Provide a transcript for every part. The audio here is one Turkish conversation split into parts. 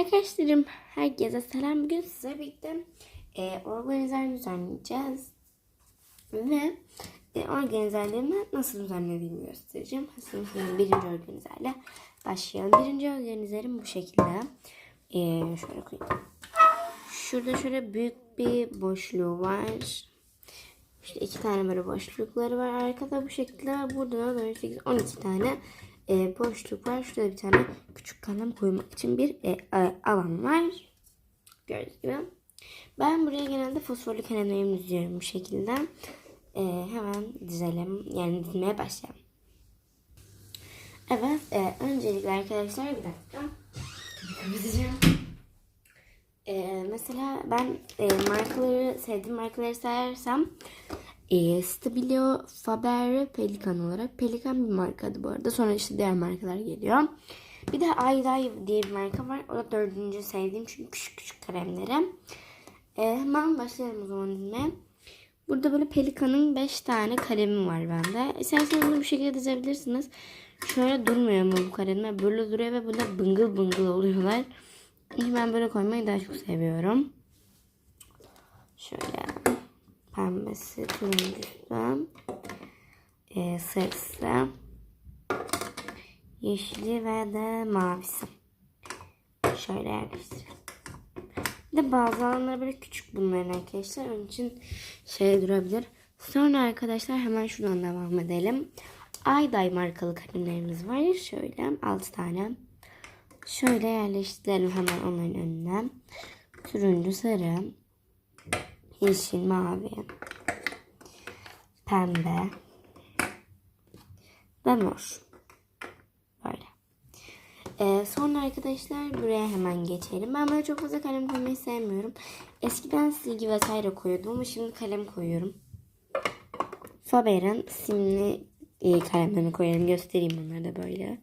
Arkadaşlarım herkese selam. Bugün size birlikte e, organizer düzenleyeceğiz. Ve e, organizerlerimi nasıl düzenlediğimi göstereceğim. Şimdi birinci organizerle başlayalım. Birinci organizerim bu şekilde. E, şöyle koyayım. Şurada şöyle büyük bir boşluğu var. İşte iki tane böyle boşlukları var. Arkada bu şekilde burada da 4, 8, 12 tane e, boşluk var. Şurada bir tane küçük kalem koymak için bir e, alan var. Gördüğünüz gibi. Ben buraya genelde fosforlu kalemlerimi diziyorum bu şekilde. E, hemen dizelim. Yani dizmeye başlayalım. Evet. E, öncelikle arkadaşlar bir dakika. Kapatacağım. E, mesela ben e, markaları sevdiğim markaları sayarsam e, Faber, Pelikan olarak. Pelikan bir markadı bu arada. Sonra işte diğer markalar geliyor. Bir de Ayday diye bir marka var. O da dördüncü sevdiğim çünkü küçük küçük kalemleri. E, hemen başlayalım o zaman dizmeye. Burada böyle Pelikan'ın 5 tane kalemi var bende. İsterseniz bunu bu şekilde dizebilirsiniz. Şöyle durmuyor mu bu kalemler? Böyle duruyor ve böyle bıngıl bıngıl oluyorlar. Ben böyle koymayı daha çok seviyorum. Şöyle pembesi, turuncusu, e, sarısı, yeşili ve de mavisi. Şöyle yerleştirelim. De bazı alanları böyle küçük bunların arkadaşlar. Onun için şey durabilir. Sonra arkadaşlar hemen şuradan devam edelim. Ayday markalı kalemlerimiz var. Şöyle 6 tane. Şöyle yerleştirelim hemen onların önüne. Turuncu, sarı, yeşil, mavi, pembe ve mor. Böyle. Ee, sonra arkadaşlar buraya hemen geçelim. Ben böyle çok fazla kalem koymayı sevmiyorum. Eskiden silgi vesaire koyuyordum ama şimdi kalem koyuyorum. Faber'in simli e, kalemlerini koyarım. Göstereyim onları da böyle.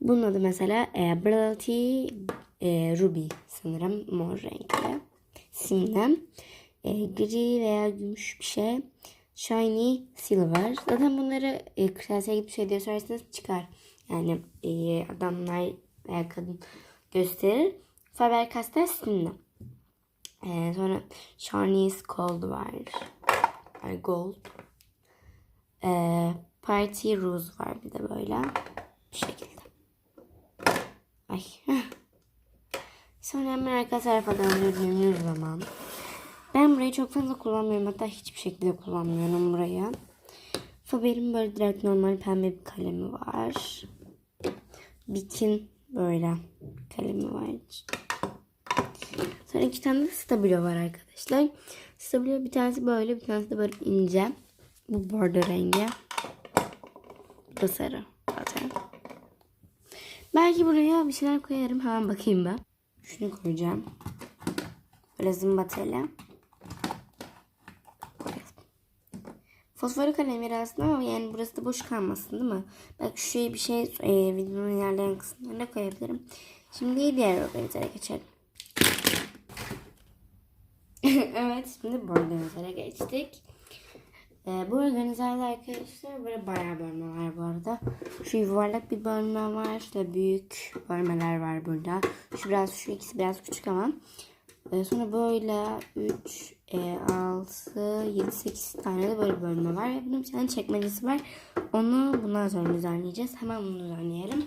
Bunun adı mesela e, Brillianty e, Ruby sanırım mor renkli. Simden. E, gri veya gümüş bir şey. Shiny Silver. Zaten bunları e, kırtasiye gibi şey diye sorarsanız çıkar. Yani e, adamlar veya kadın gösterir. Faber-Castell simden. E, sonra Shiny Gold var. Ay, gold. E, Party Rose var bir de böyle. Bu şekilde. Ay. Sonra hemen arka tarafa döndürdüğümüz zaman. Ben burayı çok fazla kullanmıyorum. Hatta hiçbir şekilde kullanmıyorum buraya. Faber'in böyle direkt normal pembe bir kalemi var. Bikin böyle kalemi var. Sonra iki tane de stabilo var arkadaşlar. Stabilo bir tanesi böyle bir tanesi de böyle ince. Bu bordo rengi. Bu sarı zaten. Belki buraya bir şeyler koyarım. Hemen bakayım ben. Şunu koyacağım. Böyle zımbatayla. Fosforu kalemleri aslında ama yani burası da boş kalmasın değil mi? Belki şuraya bir şey e, videonun ilerleyen kısımlarına koyabilirim. Şimdi diğer organizere geçelim. evet şimdi bu organizere geçtik. Ee, bu organizerde arkadaşlar böyle bayağı bölme var bu arada. Şu yuvarlak bir bölme var. İşte büyük bölmeler var burada. Şu biraz şu ikisi biraz küçük ama. Ee, sonra böyle 3, e, 6, 7, 8 tane de böyle bölme var. Ve bunun bir tane çekmecesi var. Onu bundan sonra düzenleyeceğiz. Hemen bunu düzenleyelim.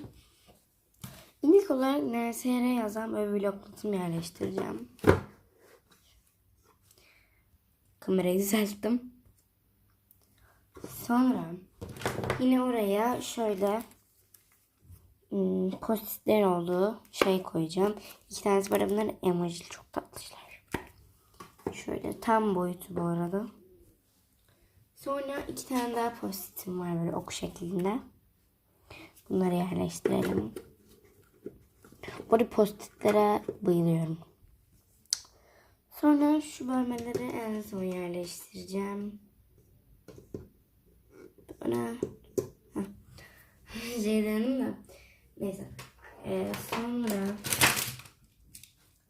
İlk olarak NSR yazan böyle bloklatım yerleştireceğim. Kamerayı düzelttim. Sonra yine oraya şöyle hmm, postitler olduğu şey koyacağım. İki tanesi var bunlar emoji çok tatlışlar. Şöyle tam boyutu bu arada. Sonra iki tane daha postitim var böyle ok şeklinde. Bunları yerleştirelim. Bu postitlere bayılıyorum. Sonra şu bölmeleri en son yerleştireceğim. Bana Ceyda'nın da neyse. Ee, sonra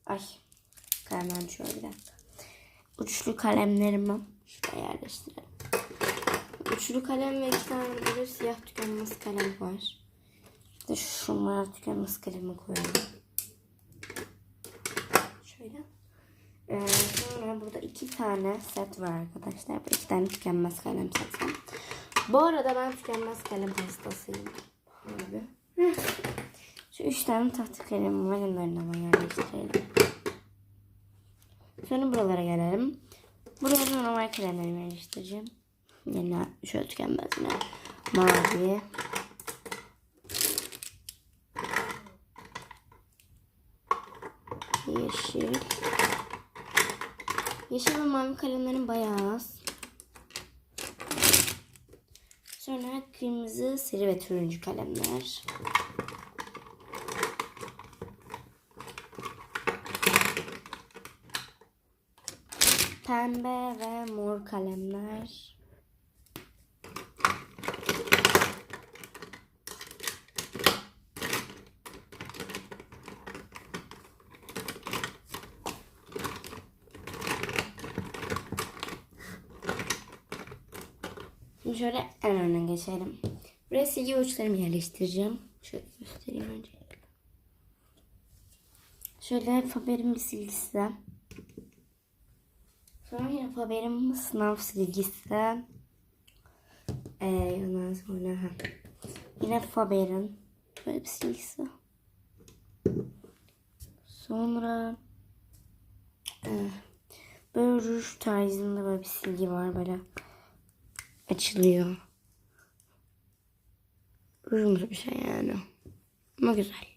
ay kalemden şöyle bir dakika. Uçlu kalemlerimi şuraya yerleştirelim. Uçlu kalem ve iki tane böyle siyah tükenmez kalem var. İşte şunlara tükenmez kalemi koyalım. şöyle. Ee, sonra burada iki tane set var arkadaşlar. Bu iki tane tükenmez kalem seti. Bu arada ben tükenmez kalem hastasıyım. Abi. Şu üç tane tahta kalem var. Onların ama yerleştirelim. Sonra buralara gelelim. Buralara normal kalemlerimi yerleştireceğim. Yine şöyle tükenmez yine. Mavi. Yeşil. Yeşil ve mavi kalemlerim bayağı az. Sonra kırmızı, sarı ve turuncu kalemler. Pembe ve mor kalemler. Şimdi şöyle en öne geçelim. Buraya silgi uçlarımı yerleştireceğim. Şöyle göstereyim öncelikle. Şöyle Faber'in bir silgisi. Sonra yine Faber'in sınav silgisi. Ee, ondan sonra ha. Yine Faber'in böyle bir silgisi. Sonra e, böyle ruj tarzında böyle bir silgi var böyle açılıyor. Rujumsu bir şey yani. Ama güzel.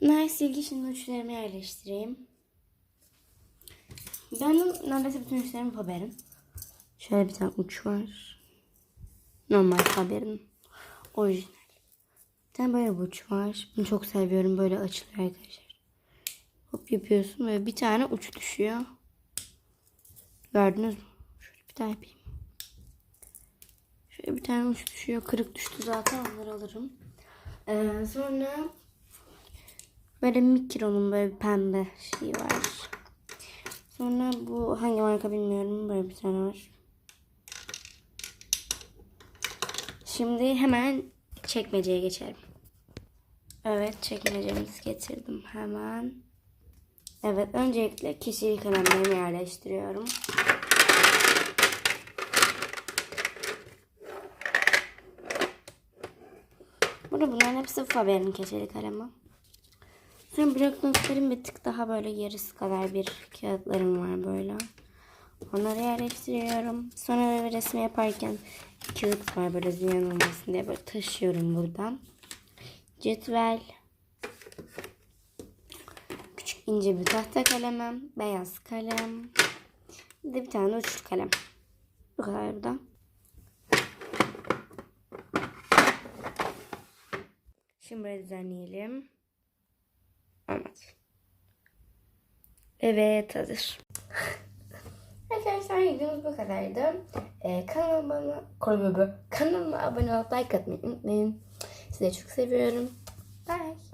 Bunlar silgi şimdi uçlarımı yerleştireyim. Benim neredeyse bütün uçlarım Faber'in. Şöyle bir tane uç var. Normal Faber'in. Orijinal. Bir tane böyle bir uç var. Bunu çok seviyorum. Böyle açılıyor arkadaşlar. Hop yapıyorsun ve bir tane uç düşüyor. Gördünüz mü? Şöyle bir tane yapayım. Şöyle bir tane uç düşüyor. Kırık düştü zaten onları alırım. Ee, sonra böyle mikronun böyle bir pembe şeyi var. Sonra bu hangi marka bilmiyorum. Böyle bir tane var. Şimdi hemen çekmeceye geçelim. Evet çekmecemizi getirdim hemen. Evet öncelikle kişilik kalemlerimi yerleştiriyorum. Burada bunların hepsi Faber'in keçeli kalemi. Sonra blok notlarım bir tık daha böyle yarısı kadar bir kağıtlarım var böyle. Onları yerleştiriyorum. Sonra böyle resim yaparken kağıt var böyle ziyan olmasın diye böyle taşıyorum buradan. Cetvel. İnce bir tahta kalemim. Beyaz kalem. Bir de bir tane uçlu kalem. Bu kadar bu da. Şimdi burayı düzenleyelim. Evet. Evet hazır. Arkadaşlar videomuz bu kadardı. Ee, kanalıma, kanalıma, kanalıma abone olup like atmayı unutmayın. Sizi çok seviyorum. Bye.